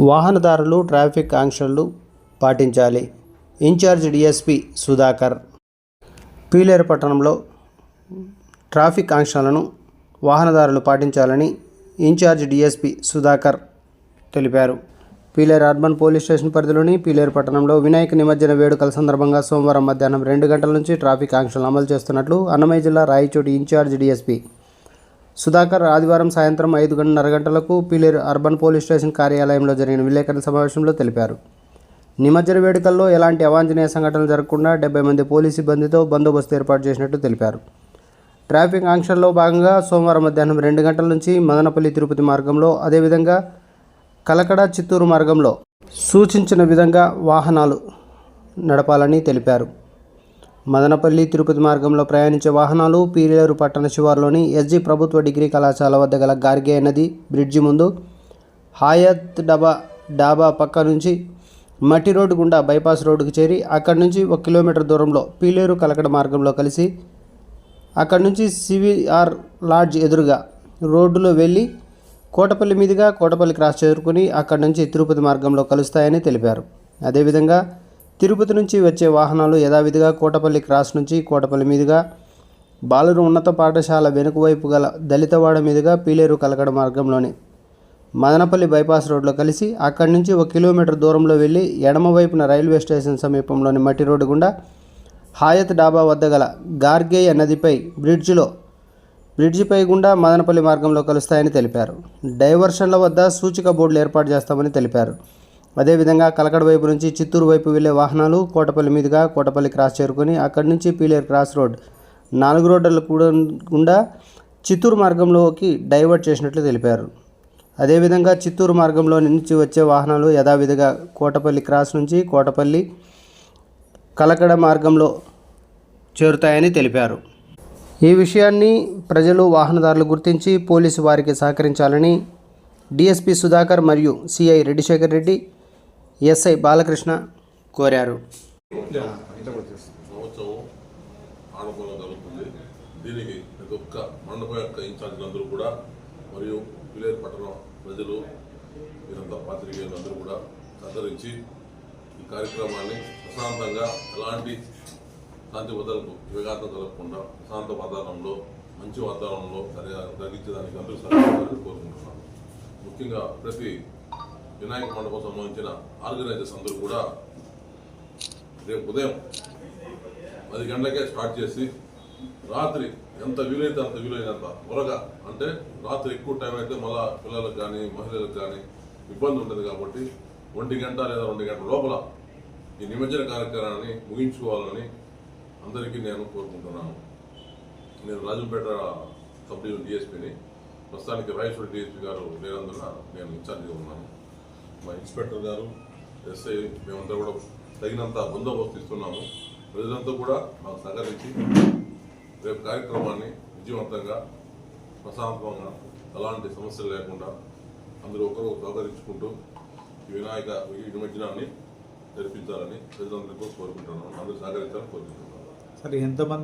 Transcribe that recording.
వాహనదారులు ట్రాఫిక్ ఆంక్షలు పాటించాలి. Incharge DSP Sudhakar. పీలేరు పట్టణంలో ట్రాఫిక్ ఆంక్షలను వాహనదారులు పాటించాలని ఇన్ఛార్జ్ డిఎస్పి సుధాకర్ తెలిపారు. పీలేరు అర్బన్ పోలీస్ స్టేషన్ పరిధిలోని పీలేరు పట్టణంలో వినాయక నిమజ్జన వేడుకల సందర్భంగా సోమవారం మధ్యాహ్నం రెండు గంటల నుంచి ట్రాఫిక్ ఆంక్షలను అమలు చేస్తున్నట్లు అన్నమయ్య జిల్లా రాయచోటి ఇన్ఛార్జ్ డిఎస్పి సుధాకర్ ఆదివారం సాయంత్రం ఐదు గంటన్నర గంటలకు పీలేరు అర్బన్ పోలీస్ స్టేషన్ కార్యాలయంలో జరిగిన విలేకరుల సమావేశంలో తెలిపారు. నిమజ్జన వేడుకల్లో ఎలాంటి అవాంఛనీయ సంఘటనలు జరగకుండా డెబ్బై మంది పోలీసు సిబ్బందితో బందోబస్తు ఏర్పాటు చేసినట్టు తెలిపారు. ట్రాఫిక్ ఆంక్షల్లో భాగంగా సోమవారం మధ్యాహ్నం రెండు గంటల నుంచి మదనపల్లి తిరుపతి మార్గంలో అదేవిధంగా కలకడ చిత్తూరు మార్గంలో సూచించిన విధంగా వాహనాలు నడపాలని తెలిపారు. మదనపల్లి తిరుపతి మార్గంలో ప్రయాణించే వాహనాలు పీలేరు పట్టణ శివారులోని ఎస్జీ ప్రభుత్వ డిగ్రీ కళాశాల వద్ద గల గార్గే నది బ్రిడ్జి ముందు హాయత్ డబా డాబా పక్క నుంచి మట్టి రోడ్డు గుండా బైపాస్ రోడ్డుకు చేరి అక్కడి నుంచి ఒక కిలోమీటర్ దూరంలో పీలేరు కలకడ మార్గంలో కలిసి అక్కడి నుంచి సివిఆర్ లాడ్జ్ ఎదురుగా రోడ్డులో వెళ్ళి కోటపల్లి మీదుగా కోటపల్లి క్రాస్ చేరుకుని అక్కడి నుంచి తిరుపతి మార్గంలో కలుస్తాయని తెలిపారు. అదేవిధంగా తిరుపతి నుంచి వచ్చే వాహనాలు యథావిధిగా కోటపల్లి క్రాస్ నుంచి కోటపల్లి మీదుగా బాలురు ఉన్నత పాఠశాల వెనుక వైపు గల దళితవాడ మీదుగా పీలేరు కలకడ మార్గంలోని మదనపల్లి బైపాస్ రోడ్లో కలిసి అక్కడి నుంచి ఒక కిలోమీటర్ దూరంలో వెళ్ళి ఎడమవైపున రైల్వే స్టేషన్ సమీపంలోని మట్టి రోడ్డు గుండా హాయత్ డాబా వద్ద గల గార్గేయ నదిపై బ్రిడ్జిలో బ్రిడ్జిపై గుండా మదనపల్లి మార్గంలో కలుస్తాయని తెలిపారు. డైవర్షన్ల వద్ద సూచిక బోర్డులు ఏర్పాటు చేస్తామని తెలిపారు. అదేవిధంగా కలకడ వైపు నుంచి చిత్తూరు వైపు వెళ్ళే వాహనాలు కోటపల్లి మీదుగా కోటపల్లి క్రాస్ చేరుకొని అక్కడి నుంచి పీలేరు క్రాస్ రోడ్ నాలుగు రోడ్ల కూడా గుండా చిత్తూరు మార్గంలోకి డైవర్ట్ చేసినట్లు తెలిపారు. అదేవిధంగా చిత్తూరు మార్గంలో నుంచి వచ్చే వాహనాలు యథావిధిగా కోటపల్లి క్రాస్ నుంచి కోటపల్లి కలకడ మార్గంలో చేరుతాయని తెలిపారు. ఈ విషయాన్ని ప్రజలు వాహనదారులు గుర్తించి పోలీసు వారికి సహకరించాలని డిఎస్పి సుధాకర్ మరియు సిఐ రెడ్డిశేఖర్ రెడ్డి ఎస్ఐ బాలకృష్ణ కోరారు. మహోత్సవం ఆడపంలో జరుగుతుంది. దీనికి ప్రతి ఒక్క మండపం యొక్క ఇన్ఛార్జీలందరూ కూడా మరియు విలేరు పట్టణ ప్రజలు వీరంతా పాత్రికేయులు అందరూ కూడా సహకరించి ఈ కార్యక్రమాన్ని ప్రశాంతంగా ఎలాంటి శాంతి భద్రతలకు విఘాతం కలగకుండా ప్రశాంత వాతావరణంలో మంచి వాతావరణంలో సరిగా జరిగించడానికి అందరూ సహకరించాలని కోరుకుంటున్నాను. ముఖ్యంగా ప్రతి వినాయక మండపం సంబంధించిన ఆర్గనైజర్స్ అందరూ కూడా రేపు ఉదయం పది గంటలకే స్టార్ట్ చేసి రాత్రి ఎంత వీలైతే అంత వీలైనంత త్వరగా అంటే రాత్రి ఎక్కువ టైం అయితే మళ్ళా పిల్లలకు కానీ మహిళలకు కానీ ఇబ్బంది ఉంటుంది కాబట్టి ఒంటి గంట లేదా రెండు గంటల లోపల ఈ నిమజ్జన కార్యక్రమాన్ని ముగించుకోవాలని అందరికీ నేను కోరుకుంటున్నాను. నేను రాజుపేట సబ్ డివిజన్ డిఎస్పీని ప్రస్తుతానికి రాయచూడి డిఎస్పీ గారు లేనందున నేను ఇన్ఛార్జిగా ఉన్నాను. మా ఇన్స్పెక్టర్ గారు ఎస్ఐ మేమంతా కూడా తగినంత బందోబస్తు ఇస్తున్నాము. ప్రజలంతా కూడా మాకు సహకరించి రేపు కార్యక్రమాన్ని విజయవంతంగా ప్రశాంతంగా అలాంటి సమస్యలు లేకుండా అందరూ ఒకరు సహకరించుకుంటూ ఈ వినాయక ఈ నిమజ్జనాన్ని జరిపించాలని ప్రజలందరికీ కోరుకుంటున్నాను అందరూ సహకరించాలని కోరుకుంటున్నాను సరే ఎంతమంది